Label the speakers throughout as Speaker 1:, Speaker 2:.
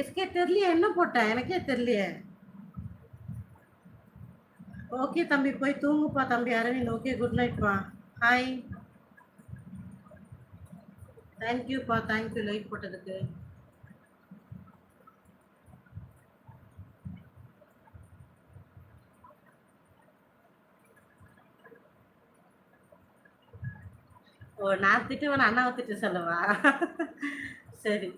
Speaker 1: SK தெரியலையே என்ன போட்டேன்? எனக்கே தெரியலையே. ஓகே தம்பி போய் தூங்குப்பா தம்பி அரவிந்த். ஓகே குட் நைட்ப்பா ஹாய் தேங்க்யூப்பா தேங்க்யூ லைட் போட்டதுக்கு. ஓ நான் திட்டுவேன்? அண்ணாவை திட்டு சொல்லவா? சரி.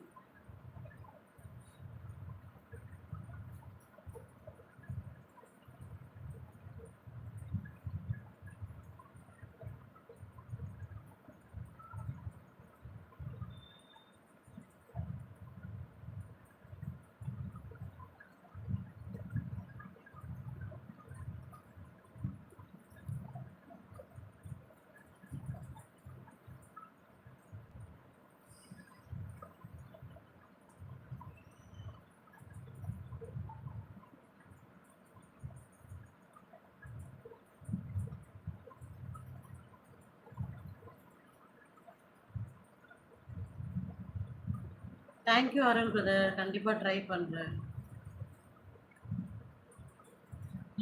Speaker 1: தேங்க்யூ அருண் பிரதர் கண்டிப்பாக ட்ரை பண்ணுறேன்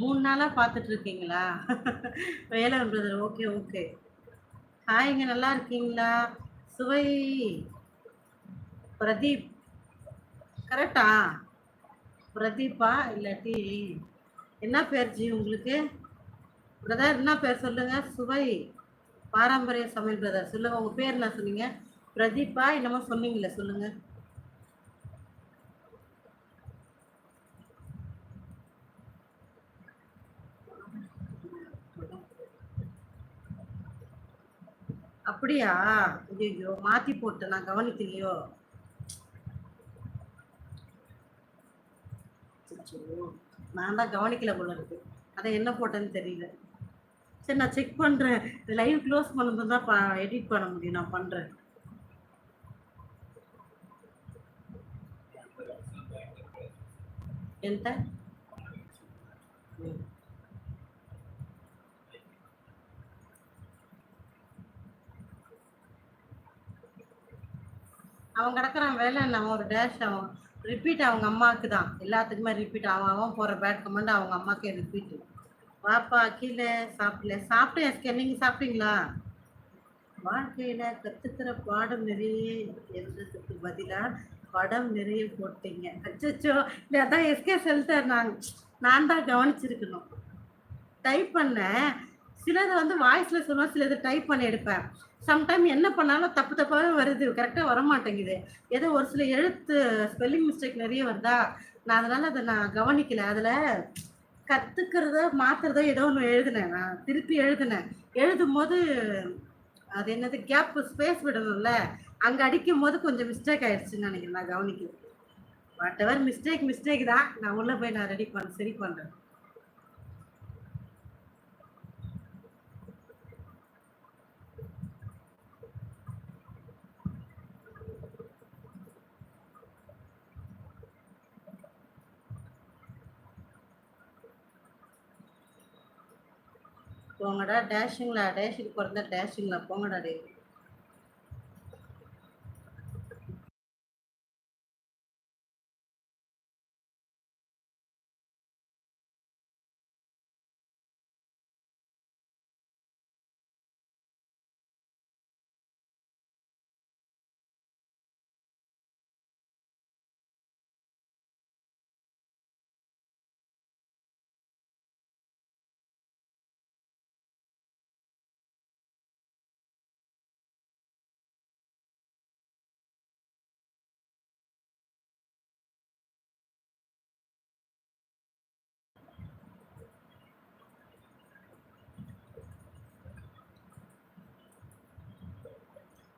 Speaker 1: மூணு நாளாக பார்த்துட்டு இருக்கீங்களா? வேலவன் பிரதர் ஓகே ஓகே ஹாய்ங்க நல்லா இருக்கீங்களா? சுவை. பிரதீப். கரெக்டா பிரதீப்பா? இல்லாட்டி என்ன பேர் ஜி உங்களுக்கு? பிரதர் என்ன பேர் சொல்லுங்கள் சுவை. பாரம்பரிய சமையல் பிரதர் சொல்லுங்கள் உங்கள் பேர் என்ன சொன்னீங்க? பிரதீப்பா என்னமோ சொன்னீங்களே சொல்லுங்கள் அப்படியா? ஐயோ மாத்தி போட்டு நான் கவனிக்கலையோ? நான் தான் கவனிக்கல போல இருக்கு. அதை என்ன போட்டேன்னு தெரியல. சரி நான் செக் பண்றேன். லைவ் க்ளோஸ் பண்ணது தான் எடிட் பண்ண முடியும். நான் பண்றேன். என்கிட்ட? அவன் கிடக்குறான் வேலை என்ன? அவன் ஒரு டேஷ் அவன் ரிப்பீட் அவங்க அம்மாவுக்கு தான். எல்லாத்துக்குமே ரிப்பீட் அவன் அவன் போகிற பேட் கமெண்ட் அவங்க அம்மாக்கே ரிப்பீட் வாப்பா கீழே சாப்பிடல. சாப்பிட்டேன் எஸ்கே. நீங்கள் சாப்பிட்டீங்களா? வாழ்க்கையில் கற்றுக்கிற பாடம் நிறைய என்றதுக்கு பதிலாக படம் நிறைய போட்டீங்க. அச்சோ இல்லை அதான் எஸ்கே சொல்லிட்டார். நான் நான் தான் கவனிச்சிருக்கணும். டைப் பண்ணேன். சிலது வந்து வாய்ஸில் சொல்லுவேன் சிலது டைப் பண்ணி எடுப்பேன். சம்டைம் என்ன பண்ணாலும் தப்பு தப்பாகவே வருது. கரெக்டாக வர மாட்டேங்குது ஏதோ ஒரு சில எழுத்து ஸ்பெல்லிங் மிஸ்டேக் நிறைய வருதா? நான் அதனால் அதை நான் கவனிக்கல. அதில் கற்றுக்கிறத மாற்றுறதோ ஏதோ ஒன்று எழுதினேன் நான். திருப்பி எழுதினேன். எழுதும் போது அது என்னது கேப் ஸ்பேஸ் விடணும்ல. அங்கே அடிக்கும் போது கொஞ்சம் மிஸ்டேக் ஆயிடுச்சுன்னு நினைக்கிறேன். நான் கவனிக்கிறேன் வாட் எவர் மிஸ்டேக் மிஸ்டேக் தான். நான் உள்ளே போய் நான் ரெடி பண்ண சரி பண்ணுறேன் போங்கடா டேஷுங்களா டேஷுக்கு பிறந்த டேஷுங்களா போங்கடா டே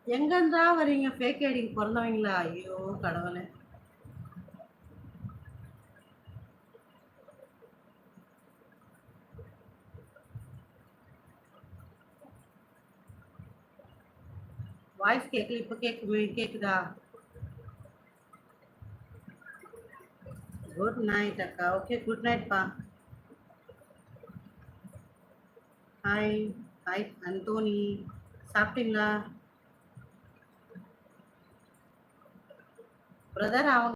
Speaker 1: எங்கேருந்தா வரீங்க? ஃபேக் ஐடிக்கு பிறந்தவங்களா? ஐயோ கடவுளே. வாய்ஸ் கேட்கல இப்போ கேட்குமே கேட்குதா குட் நைட் அக்கா. ஓகே குட் நைட்ப்பா ஹாய் ஹாய் அந்தோனி சாப்பிட்டீங்களா? பிரதர் அவங்க